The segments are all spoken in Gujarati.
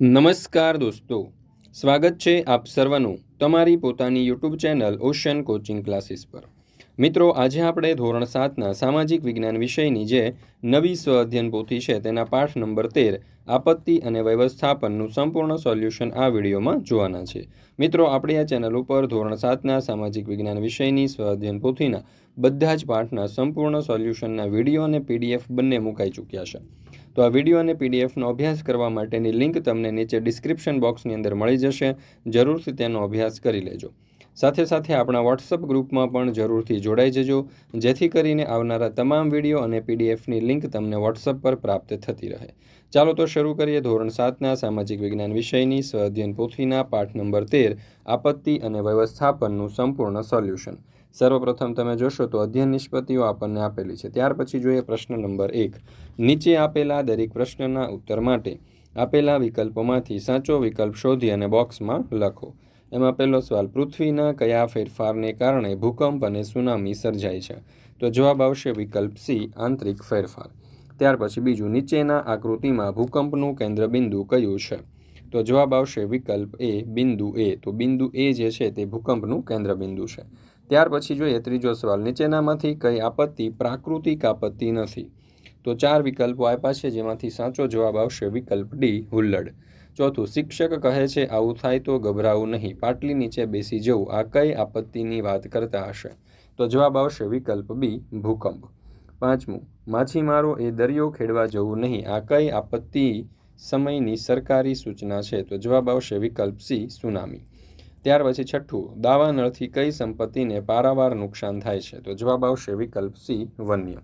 નમસ્કાર દોસ્તો. સ્વાગત છે આપ સર્વનું તમારી પોતાની YouTube channel ocean coaching classes પર. મિત્રો, આજે આપણે ધોરણ સાતના સામાજિક વિજ્ઞાન વિષયની જે નવી સ્વ અધ્યયન પોથી છે તેના પાઠ નંબર તેર, આપત્તિ અને વ્યવસ્થાપનનું સંપૂર્ણ સોલ્યુશન આ વિડીયોમાં જોવાના છે. મિત્રો, આપણે આ ચેનલ ઉપર ધોરણ સાતના સામાજિક વિજ્ઞાન વિષયની સ્વ અધ્યયન પોથીના બધા જ પાઠના સંપૂર્ણ સોલ્યુશનના વીડિયો અને પીડીએફ બંને મુકાઈ ચૂક્યા છે. તો આ વીડિયો અને પીડીએફનો અભ્યાસ કરવા માટેની લિંક તમને નીચે ડિસ્ક્રિપ્શન બોક્સની અંદર મળી જશે. જરૂરથી તેનો અભ્યાસ કરી લેજો. સાથે સાથે આપણા વોટ્સઅપ ગ્રુપમાં પણ જરૂરથી જોડાઈ જજો, જેથી કરીને આવનારા તમામ વીડિયો અને પીડીએફની લિંક તમને વોટ્સઅપ પર પ્રાપ્ત થતી રહે. ચાલો તો શરૂ કરીએ ધોરણ સાતના સામાજિક વિજ્ઞાન વિષયની સ્વ અધ્યયન પોથીના પાઠ નંબર તેર, આપત્તિ અને વ્યવસ્થાપનનું સંપૂર્ણ સોલ્યુશન. સર્વપ્રથમ તમે જોશો તો અધ્યયન નિષ્પત્તિઓ આપણને આપેલી છે. ત્યાર પછી જોઈએ પ્રશ્ન નંબર એક. નીચે આપેલા દરેક પ્રશ્નના ઉત્તર માટે આપેલા વિકલ્પોમાંથી સાચો વિકલ્પ શોધી અને બોક્સમાં લખો. એમાં પહેલો સવાલ, પૃથ્વીના કયા ફેરફારને કારણે ભૂકંપ અને સુનામી સર્જાય છે? તો જવાબ આવશે વિકલ્પ સી, આંતરિક ફેરફાર. ત્યાર પછી બીજું, નીચેના આકૃતિમાં ભૂકંપનું કેન્દ્રબિંદુ કયું છે? તો જવાબ આવશે વિકલ્પ એ, બિંદુ એ. તો બિંદુ એ જે છે તે ભૂકંપનું કેન્દ્રબિંદુ છે. ત્યાર પછી જોઈએ ત્રીજો સવાલ, નીચેનામાંથી કઈ આપત્તિ પ્રાકૃતિક આપત્તિ નથી? તો ચાર વિકલ્પો આપ્યા છે, જેમાંથી સાચો જવાબ આવશે વિકલ્પ ડી, હુલ્લડ. ચોથું, શિક્ષક કહે છે, આવું થાય તો ગભરાવું નહીં. પાટલી નીચે બેસી જવું. આ કઈ આપત્તિની વાત કરતા હશે? તો જવાબ આવશે વિકલ્પ બી, ભૂકંપ. પાંચમું, માછીમારો એ દરિયો ખેડવા જવું નહીં. આ કઈ આપત્તિ સમયની સરકારી સૂચના છે? તો જવાબ આવશે વિકલ્પ સી, સુનામી. ત્યાર પછી છઠ્ઠું, દાવાનળથી કઈ સંપત્તિને પારાવાર નુકસાન થાય છે? તો જવાબ આવશે વિકલ્પ સી, વન્ય.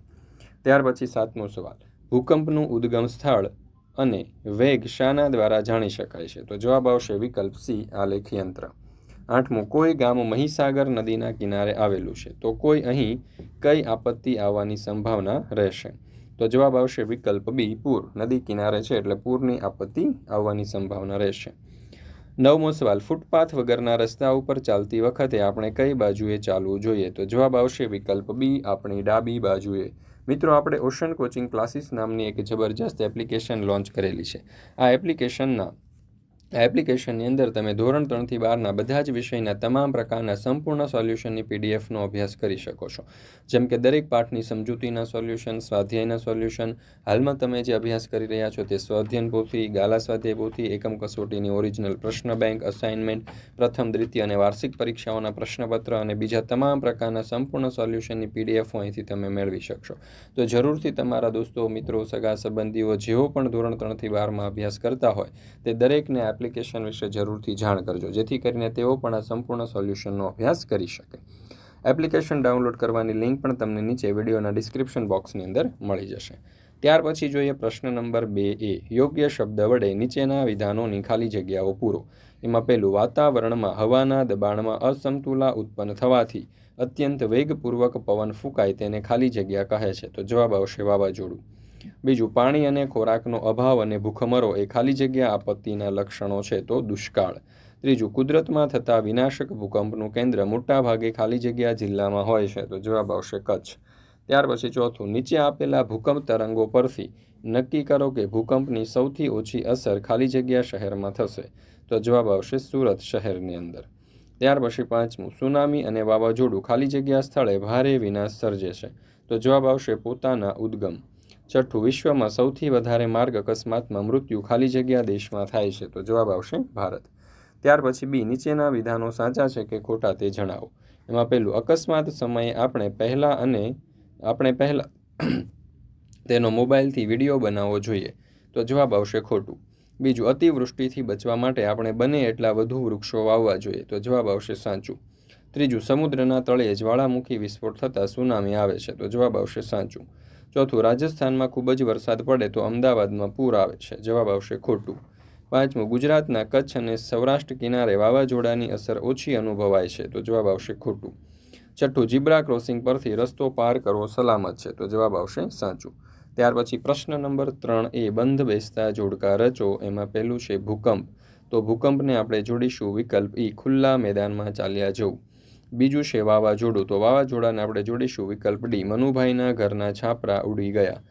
ત્યાર પછી સાતમો સવાલ, ભૂકંપનું ઉદ્ગમ સ્થળ અને વેગ શાના દ્વારા જાણી શકાય છે. તો જવાબ આવશે વિકલ્પ સી આલેખ યંત્ર આઠમું, કોઈ ગામ મહીસાગર નદીના કિનારે આવેલું છે. તો કોઈ અહીં કઈ આપત્તિ આવવાની સંભાવના રહેશે? તો જવાબ આવશે વિકલ્પ બી, પૂર. નદી કિનારે છે એટલે પૂરની આપત્તિ આવવાની સંભાવના રહેશે. નવમો સવાલ, ફૂટપાથ વગરના રસ્તા ઉપર ચાલતી વખતે આપણે કઈ બાજુએ ચાલવું જોઈએ? તો જવાબ આવશે વિકલ્પ બી, આપણી ડાબી બાજુએ. મિત્રો આપણે ઓશન કોચિંગ ક્લાસીસ નામની એક જબરજસ્ત એપ્લિકેશન લોન્ચ કરેલી છે. આ એપ્લિકેશનના આ એપ્લિકેશનની અંદર તમે ધોરણ ત્રણથી બારના બધા જ વિષયના તમામ પ્રકારના સંપૂર્ણ સોલ્યુશનની પીડીએફનો અભ્યાસ કરી શકો છો. જેમ કે દરેક પાઠની સમજૂતીના સોલ્યુશન, સ્વાધ્યાયના સોલ્યુશન, હાલમાં તમે જે અભ્યાસ કરી રહ્યા છો તે સ્વાધ્યન પોથી, ગાલા સ્વાધ્યાય પોથી, એકમ કસોટીની ઓરિજિનલ પ્રશ્ન બેંક અસાઇનમેન્ટ પ્રથમ, દ્વિતીય અને વાર્ષિક પરીક્ષાઓના પ્રશ્નપત્ર અને બીજા તમામ પ્રકારના સંપૂર્ણ સોલ્યુશનની પીડીએફો અહીંથી તમે મેળવી શકશો. તો જરૂરથી તમારા દોસ્તો, મિત્રો, સગા, સંબંધીઓ, જેઓ પણ ધોરણ ત્રણથી બારમાં અભ્યાસ કરતા હોય, તે દરેકને એપ્લિકેશન વિશે જરૂરથી જાણ કરજો. જેથી કરીને તેઓ પણ આ સંપૂર્ણ સોલ્યુશનનો અભ્યાસ કરી શકે. એપ્લિકેશન ડાઉનલોડ કરવાની લિંક પણ તમને નીચે વિડીયોના ડિસ્ક્રિપ્શન બોક્સની અંદર મળી જશે. ત્યાર પછી જોઈએ પ્રશ્ન નંબર બે એ, યોગ્ય શબ્દ વડે નીચેના વિધાનોની ખાલી જગ્યાઓ પૂરો. એમાં પહેલું, વાતાવરણમાં હવાના દબાણમાં અસમતુલા ઉત્પન્ન થવાથી અત્યંત વેગપૂર્વક પવન ફૂંકાય તેને ખાલી જગ્યા કહે છે. તો જવાબ આવશે વાવાઝોડું. બીજું, પાણી અને ખોરાકનો અભાવ અને ભૂખમરો એ ખાલી જગ્યા આપત્તિના લક્ષણો છે તો દુષ્કાળ. ત્રીજું, કુદરતમાં થતા વિનાશક ભૂકંપનું કેન્દ્ર મોટાભાગે ખાલી જગ્યા જિલ્લામાં હોય છે, તો જવાબ આવશે કચ્છ. ત્યાર પછી ચોથું, નીચે આપેલા ભૂકંપ તરંગો પરથી નક્કી કરો કે ભૂકંપની સૌથી ઓછી અસર ખાલી જગ્યા શહેરમાં થશે, તો જવાબ આવશે સુરત શહેરની અંદર. ત્યાર પછી પાંચમું, સુનામી અને વાવાઝોડું ખાલી જગ્યા સ્થળે ભારે વિનાશ સર્જે છે, તો જવાબ આવશે પોતાના ઉદ્ગમ. છઠ્ઠું વિશ્વમાં સૌથી વધારે માર્ગ અકસ્માતમાં મૃત્યુ ખાલી જગ્યા દેશમાં થાય છે. તો જવાબ આવશે ભારત. ત્યાર પછી બી, નીચેના વિધાનો સાચા છે કે ખોટા તે જણાવો. એમાં પહેલું, અકસ્માત સમયે આપણે પહેલાં અને આપણે પહેલાં તેનો મોબાઈલથી વીડિયો બનાવવો જોઈએ. તો જવાબ આવશે ખોટું. બીજું, અતિવૃષ્ટિથી બચવા માટે આપણે બને એટલા વધુ વૃક્ષો વાવવા જોઈએ. તો જવાબ આવશે સાચું. ત્રીજું, સમુદ્રના તળે જ્વાળામુખી વિસ્ફોટ થતાં સુનામી આવે છે. તો જવાબ આવશે સાચું. ચોથું, રાજસ્થાનમાં ખૂબ જ વરસાદ પડે તો અમદાવાદમાં પૂર આવે છે. જવાબ આવશે ખોટું. પાંચમું, ગુજરાતના કચ્છ અને સૌરાષ્ટ્ર કિનારે વાવાઝોડાની અસર ઓછી અનુભવાય છે તો જવાબ આવશે ખોટું. છઠ્ઠું જીબ્રા ક્રોસિંગ પરથી રસ્તો પાર કરવો સલામત છે તો જવાબ આવશે સાચું. ત્યાર પછી પ્રશ્ન નંબર ત્રણ એ, બંધ બેસતા જોડકા રચો, એમાં પહેલું છે ભૂકંપ. તો ભૂકંપને આપણે જોડીશું વિકલ્પ ઈ, ખુલ્લા મેદાનમાં ચાલ્યા જવું. બીજું છે વાવાઝોડું. તો વાવાઝોડાને આપણે જોડીશું. વિકલ્પ ડી, મનુભાઈના ઘરના છાપરા ઉડી ગયા.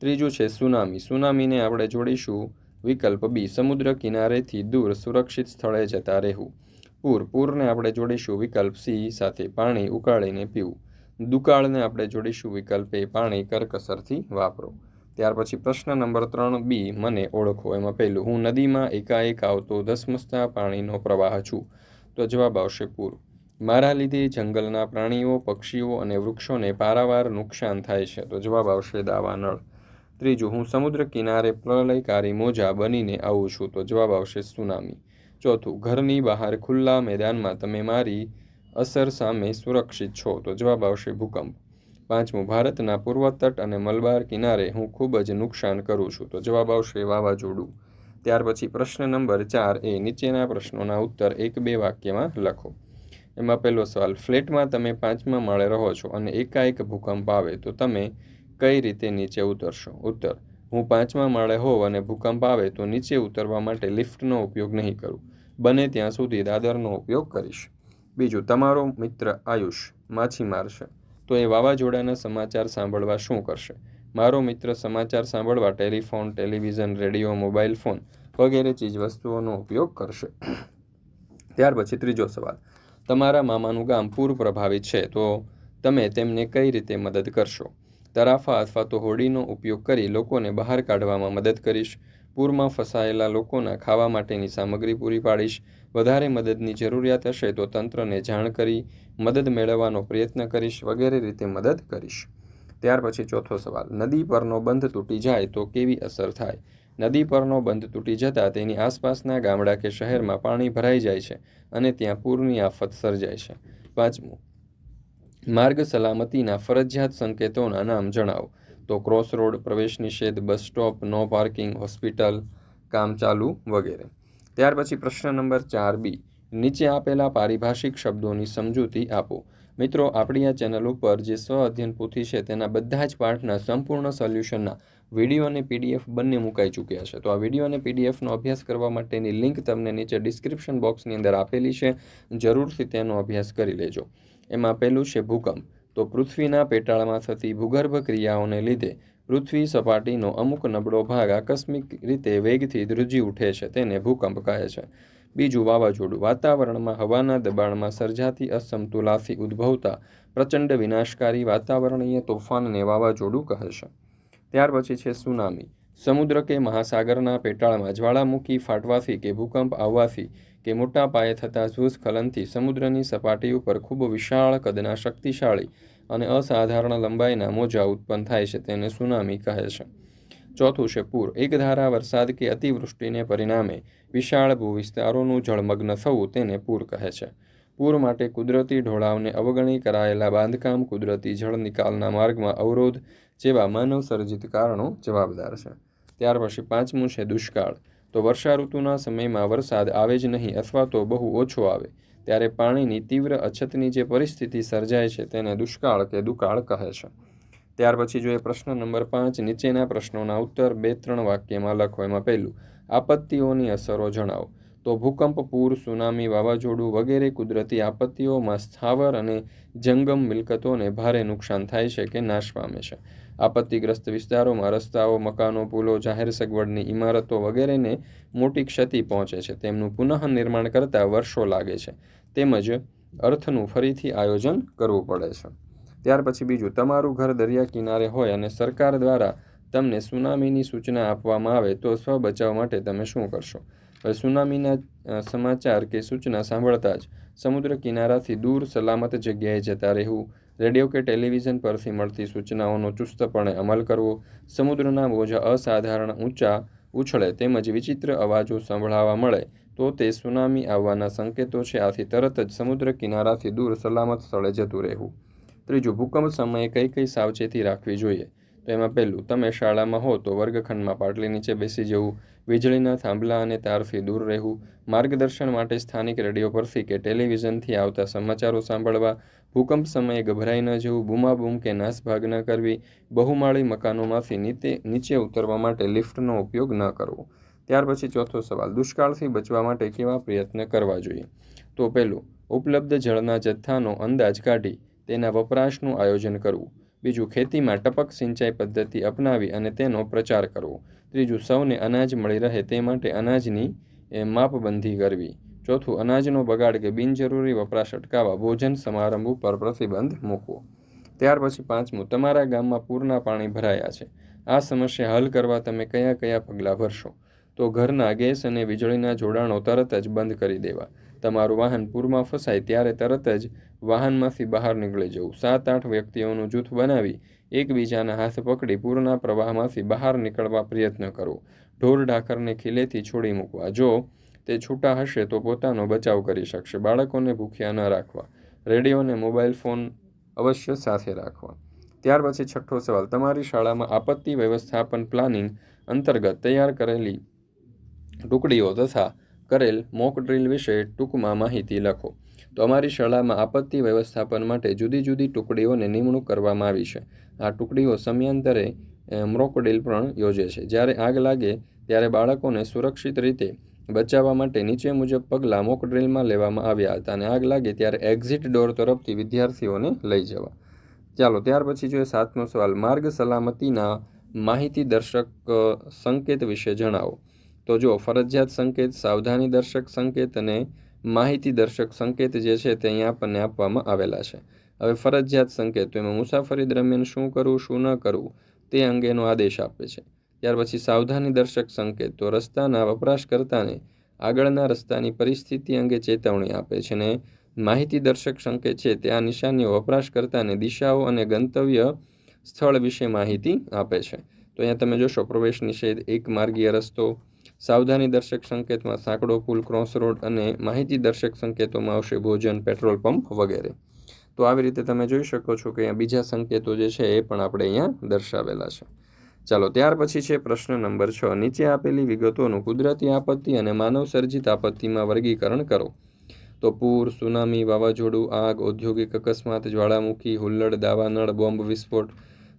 ત્રીજું છે સુનામી. સુનામીને આપણે જોડીશું. વિકલ્પ બી, સમુદ્ર કિનારેથી દૂર સુરક્ષિત સ્થળે જતા રહેવું. પૂર. પૂરને આપણે જોડીશું. વિકલ્પ સી, સાથે પાણી ઉકાળીને પીવું. દુકાળને આપણે જોડીશું. વિકલ્પ એ, પાણી કરકસરથી વાપરો. ત્યાર પછી પ્રશ્ન નંબર ત્રણ બી, મને ઓળખો. એમાં પહેલું, હું નદીમાં એકાએક આવતો ધસમસતા પાણીનો પ્રવાહ છું. તો જવાબ આવશે પૂર. મારા લીધે જંગલના પ્રાણીઓ, પક્ષીઓ અને વૃક્ષોને પારાવાર નુકસાન થાય છે. તો જવાબ આવશે દાવાનળ ત્રીજું, હું સમુદ્ર કિનારે પ્રલયકારી મોજા બનીને આવું છું. તો જવાબ આવશે સુનામી. ચોથું, ઘરની બહાર ખુલ્લા મેદાનમાં તમે મારી અસર સામે સુરક્ષિત છો. તો જવાબ આવશે ભૂકંપ. પાંચમું, ભારતના પૂર્વ તટ અને મલબાર કિનારે હું ખૂબ જ નુકસાન કરું છું. તો જવાબ આવશે વાવાઝોડું. ત્યાર પછી પ્રશ્ન નંબર ચાર એ નીચેના પ્રશ્નોના ઉત્તર એક બે વાક્યમાં લખો. એમાં પહેલો સવાલ, ફ્લેટમાં તમે પાંચમા માળે રહો છો અને એકાએક ભૂકંપ આવે, તો તમે કઈ રીતે નીચે ઉતરશો? ઉત્તર, હું પાંચમા માળે હોઉં અને ભૂકંપ આવે, તો નીચે ઉતરવા માટે લિફ્ટનો ઉપયોગ નહીં કરું. બને ત્યાં સુધી દાદરનો ઉપયોગ કરીશ. બીજું, તમારો મિત્ર આયુષ માછીમાર છે તો એ વાવાઝોડાના સમાચાર સાંભળવા શું કરશે? મારો મિત્ર સમાચાર સાંભળવા telephone, television, radio, mobile phone વગેરે ચીજવસ્તુઓનો ઉપયોગ કરશે. ત્યાર પછી ત્રીજો સવાલ તમારા મામાનું ગામ પૂર પ્રભાવિત છે, તો તમે તેમને કઈ રીતે મદદ કરશો? તરાફા અથવા તો હોડીનો ઉપયોગ કરી લોકોને બહાર કાઢવામાં મદદ કરીશ. પૂરમાં ફસાયેલા લોકોના ખાવા માટેની સામગ્રી પૂરી પાડીશ. વધારે મદદની જરૂરિયાત હશે તો તંત્રને જાણ કરી મદદ મેળવવાનો પ્રયત્ન કરીશ, વગેરે રીતે મદદ કરીશ. ત્યાર પછી ચોથો સવાલ, નદી પરનો બંધ તૂટી જાય તો કેવી અસર થાય? નદી પરનો બંધ તૂટી જતાં તેની આસપાસના ગામડા કે શહેરમાં પાણી ભરાઈ જાય છે અને ત્યાં પૂરની આફત સર્જાય છે. પાંચમું, માર્ગ સલામતીના ફરજિયાત સંકેતોના નામ જણાવો. તો ક્રોસ રોડ, પ્રવેશ નિષેધ, bus stop, no parking, hospital, કામ ચાલુ વગેરે. ત્યાર પછી પ્રશ્ન નંબર ચાર બી, નીચે આપેલા પારિભાષિક શબ્દોની સમજૂતી આપો. મિત્રો, આપણી આ ચેનલ ઉપર જે સ્વ અધ્યયન પોથી છે તેના બધા જ પાઠના સંપૂર્ણ સોલ્યુશનના વીડિયો અને પીડીએફ બંને મુકાઈ ચૂક્યા છે. તો આ વીડિયો અને પીડીએફનો અભ્યાસ કરવા માટેની લિંક તમને નીચે ડિસ્ક્રિપ્શન બોક્સની અંદર આપેલી છે. જરૂરથી તેનો અભ્યાસ કરી લેજો. એમાં પહેલું છે ભૂકંપ. તો પૃથ્વીના પેટાળમાં થતી ભૂગર્ભ ક્રિયાઓને લીધે પૃથ્વી સપાટીનો અમુક નબળો ભાગ આકસ્મિક રીતે વેગથી ધ્રુજી ઉઠે છે, તેને ભૂકંપ કહે છે. બીજું વાવાઝોડું. વાતાવરણમાં હવાના દબાણમાં સર્જાતી અસમતુલાથી ઉદ્ભવતા પ્રચંડ વિનાશકારી વાતાવરણીય તોફાનને વાવાઝોડું કહે છે. ત્યાર પછી છે સુનામી. સમુદ્ર કે મહાસાગરના પેટાળમાં જ્વાળામુખી ફાટવાથી કે ભૂકંપ આવવાથી કે મોટા પાયે થતા ભૂસ્ખલનથી સમુદ્રની સપાટી ઉપર ખૂબ વિશાળ કદના શક્તિશાળી અને અસાધારણ લંબાઈના મોજા ઉત્પન્ન થાય છે તેને સુનામી કહે છે. ચોથું છે પૂર. એકધારા વરસાદ કે અતિવૃષ્ટિને પરિણામે વિશાળ ભૂવિસ્તારોનું જળમગ્ન થવું તેને પૂર કહે છે. પૂર માટે કુદરતી ઢોળાવને અવગણી કરાયેલા બાંધકામ કુદરતી જળ નિકાલના માર્ગમાં અવરોધ જેવા માનવ સર્જિત કારણો જવાબદાર છે. ત્યાર પછી પાંચમું છે દુષ્કાળ. તો વર્ષા ઋતુના સમયમાં વરસાદ આવે જ નહીં અથવા તો બહુ ઓછો આવે, ત્યારે પાણીની તીવ્ર અછતની જે પરિસ્થિતિ સર્જાય છે તેને દુષ્કાળ કે દુકાળ કહે છે. ત્યાર પછી જોઈએ પ્રશ્ન નંબર પાંચ નીચેના પ્રશ્નોના ઉત્તર બે ત્રણ વાક્યમાં લખો. એમાં પહેલું, આપત્તિઓની અસરો જણાવો. તો ભૂકંપ, પૂર, સુનામી, વાવાઝોડું વગેરે કુદરતી આપત્તિઓમાં સ્થાવર અને જંગમ મિલકતોને ભારે નુકસાન થાય છે કે નાશ પામે છે. આપત્તિગ્રસ્ત વિસ્તારોમાં રસ્તાઓ, મકાનો, પુલો, જાહેર સગવડની ઇમારતો વગેરેને મોટી ક્ષતિ પહોંચે છે. તેમનું પુનઃ નિર્માણ કરતાં વર્ષો લાગે છે. તેમજ અર્થનું ફરીથી આયોજન કરવું પડે છે. ત્યાર પછી બીજું, તમારું ઘર દરિયા કિનારે હોય અને સરકાર દ્વારા તમને સુનામીની સૂચના આપવામાં આવે તો સ્વ બચાવ માટે તમે શું કરશો? સુનામીના સમાચાર કે સૂચના સાંભળતા જ સમુદ્ર કિનારાથી દૂર સલામત જગ્યાએ જતા રહેવું, રેડિયો કે ટેલિવિઝન પરથી મળતી સૂચનાઓનો ચુસ્તપણે અમલ કરવો, સમુદ્રના બોજા અસાધારણ ઊંચા ઉછળે તેમજ વિચિત્ર અવાજો સંભળાવા મળે, તો તે સુનામી આવવાના સંકેતો છે. આથી તરત જ સમુદ્ર કિનારાથી દૂર સલામત સ્થળે જતું રહેવું. ત્રીજું, ભૂકંપ સમયે કઈ કઈ સાવચેતી રાખવી જોઈએ? તો એમાં પહેલું, તમે શાળામાં હો તો વર્ગખંડમાં પાટલી નીચે બેસી જવું વીજળીના થાંભલા અને તારથી દૂર રહેવું, માર્ગદર્શન માટે સ્થાનિક રેડિયો પરથી કે ટેલિવિઝનથી આવતા સમાચારો સાંભળવા, ભૂકંપ સમયે ગભરાઈ ન જવું, બૂમાબૂમ કે નાસભાગ ન કરવી, બહુમાળી મકાનોમાંથી નીચે નીચે ઉતરવા માટે લિફ્ટનો ઉપયોગ ન કરવો. ત્યાર પછી ચોથો સવાલ, દુષ્કાળથી બચવા માટે કેવા પ્રયત્ન કરવા જોઈએ? તો પહેલું, ઉપલબ્ધ જળના જથ્થાનો અંદાજ કાઢી તેના વપરાશનું આયોજન કરવું. બીજું ખેતીમાં ટપક સિંચાઈ પદ્ધતિ અપનાવી અને તેનો પ્રચાર કરવો. ત્રીજું, સૌને અનાજ મળી રહે તે માટે અનાજની માપબંધી કરવી. ચોથું, અનાજનો બગાડ કે બિનજરૂરી વપરાશ અટકાવવા, ભોજન સમારંભ ઉપર પ્રતિબંધ મૂકવો. ત્યાર પછી પાંચમું, તમારા ગામમાં પૂરના પાણી ભરાયા છે. આ સમસ્યા હલ કરવા તમે કયા કયા પગલાં ભરશો? તો ઘરના ગેસ અને વીજળીના જોડાણો તરત જ બંધ કરી દેવા. તમારું વાહન પૂરમાં ફસાય ત્યારે તરત જ વાહનમાંથી બહાર નીકળી જવું. સાત આઠ વ્યક્તિઓનું જૂથ બનાવી એકબીજાના હાથ પકડી પૂરના પ્રવાહમાંથી બહાર નીકળવા પ્રયત્ન કરવો ઢોર ઢાકરને ખીલેથી છોડી મૂકવા. જો તે છૂટા હશે તો પોતાનો બચાવ કરી શકશે. બાળકોને ભૂખ્યા ન રાખવા. રેડિયો અને મોબાઈલ ફોન અવશ્ય સાથે રાખવા. ત્યાર પછી છઠ્ઠો સવાલ. તમારી શાળામાં આપત્તિ વ્યવસ્થાપન પ્લાનિંગ અંતર્ગત તૈયાર કરેલી ટુકડીઓ તથા કરેલ મોક ડ્રિલ વિશે ટૂંકમાં માહિતી લખો. તો અમારી શાળામાં આપત્તિ વ્યવસ્થાપન માટે જુદી જુદી ટુકડીઓને નિમણૂક કરવામાં આવી છે. આ ટુકડીઓ સમયાંતરે મોક પણ યોજે છે. જ્યારે આગ લાગે, ત્યારે બાળકોને સુરક્ષિત રીતે બચાવવા માટે નીચે મુજબ પગલાં મોક ડ્રીલમાં લેવામાં આવ્યા હતા અને આગ લાગે ત્યારે એક્ઝિટ ડોર તરફથી વિદ્યાર્થીઓને લઈ જવા. ચાલો, ત્યાર પછી જોઈએ સાતમો સવાલ. માર્ગ સલામતીના માહિતી દર્શક સંકેત વિશે જણાવો. તો જો ફરજિયાત સંકેત, સાવધાની દર્શક સંકેત અને માહિતી દર્શક સંકેત જે છે તે અહીંયા આપણને આપવામાં આવેલા છે. હવે ફરજિયાત સંકેત, તો એમાં મુસાફરી દરમિયાન શું કરવું, શું ન કરવું, તે અંગેનો આદેશ આપે છે. ત્યાર પછી સાવધાની દર્શક સંકેત, તો રસ્તાના વપરાશકર્તાને આગળના રસ્તાની પરિસ્થિતિ અંગે ચેતવણી આપે છે અને માહિતી દર્શક સંકેત છે તે આ નિશાનીઓ વપરાશકર્તાને દિશાઓ અને ગંતવ્ય સ્થળ વિશે માહિતી આપે છે. તો અહીંયા તમે જોશો, પ્રવેશ નિષેધ, એક માર્ગીય રસ્તો સાવધાની દર્શક સંકેતમાં સાંકડો, પુલ, ક્રોસ રોડ અને માહિતી દર્શક સંકેતોમાં આવશે ભોજન, પેટ્રોલ પંપ વગેરે. તો આવી રીતે તમે જોઈ શકો છો કે અહીંયા બીજા સંકેતો જે છે એ પણ આપણે અહીંયા દર્શાવેલા છે. ચાલો, ત્યાર પછી છે પ્રશ્ન નંબર છ. નીચે આપેલી વિગતોનું કુદરતી આપત્તિ અને માનવ સર્જિત આપત્તિમાં વર્ગીકરણ કરો. તો પૂર, સુનામી, વાવાઝોડું, આગ, ઔદ્યોગિક અકસ્માત, જ્વાળામુખી, હુલ્લડ, દાવાનળ, બોમ્બ, વિસ્ફોટ.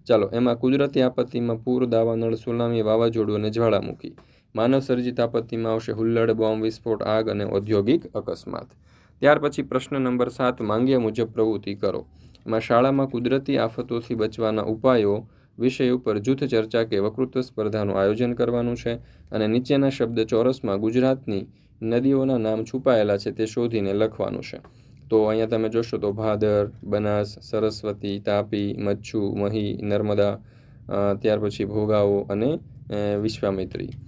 ચાલો, એમાં કુદરતી આપત્તિમાં પૂર, દાવાનળ, સુનામી, વાવાઝોડું અને જ્વાળામુખી. માનવ સર્જિત આપત્તિમાં આવશે હુલ્લડ, બોમ્બ, વિસ્ફોટ, આગ અને ઔદ્યોગિક અકસ્માત. ત્યાર પછી પ્રશ્ન નંબર સાત, માંગ્યા મુજબ પ્રવૃત્તિ કરો. એમાં શાળામાં કુદરતી આફતોથી બચવાના ઉપાયો વિષય ઉપર જૂથ ચર્ચા કે વકૃત્વ સ્પર્ધાનું આયોજન કરવાનું છે અને નીચેના શબ્દ ચોરસમાં ગુજરાતની નદીઓના નામ છુપાયેલા છે તે શોધીને લખવાનું છે. તો અહીંયા તમે જોશો તો ભાદર, બનાસ, સરસ્વતી, તાપી, મચ્છુ, મહી, નર્મદા ત્યાર પછી ભોગાવો અને વિશ્વામિત્રી.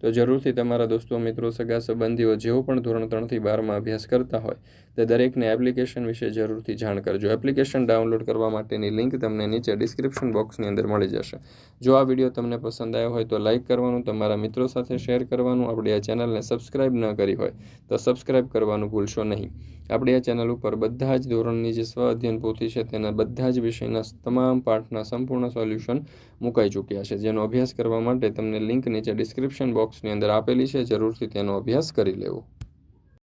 તો જરૂરથી તમારા દોસ્તો, મિત્રો, સગા, સંબંધીઓ જેઓ પણ ધોરણ ત્રણથી બારમાં અભ્યાસ કરતા હોય, તે દરેકને એપ્લિકેશન વિશે જરૂરથી જાણ કરજો. એપ્લિકેશન ડાઉનલોડ કરવા માટેની લિંક તમને નીચે ડિસ્ક્રિપ્શન બોક્સની અંદર મળી જશે. જો આ વીડિયો તમને પસંદ આવ્યો હોય તો લાઇક કરવાનું, તમારા મિત્રો સાથે શેર કરવાનું. આપણી આ ચેનલને સબસ્ક્રાઇબ ન કરી હોય તો સબસ્ક્રાઇબ કરવાનું ભૂલશો નહીં. આપણી આ ચેનલ ઉપર બધા જ ધોરણની જે સ્વ અધ્યયન પોથી છે તેના બધા જ વિષયના તમામ પાઠના સંપૂર્ણ સોલ્યુશન મુકાઈ ચૂક્યા છે. જેનો અભ્યાસ કરવા માટે તમને લિંક નીચે ડિસ્ક્રિપ્શન બોક્સની અંદર આપેલી છે જરૂરથી તેનો અભ્યાસ કરી લેવો.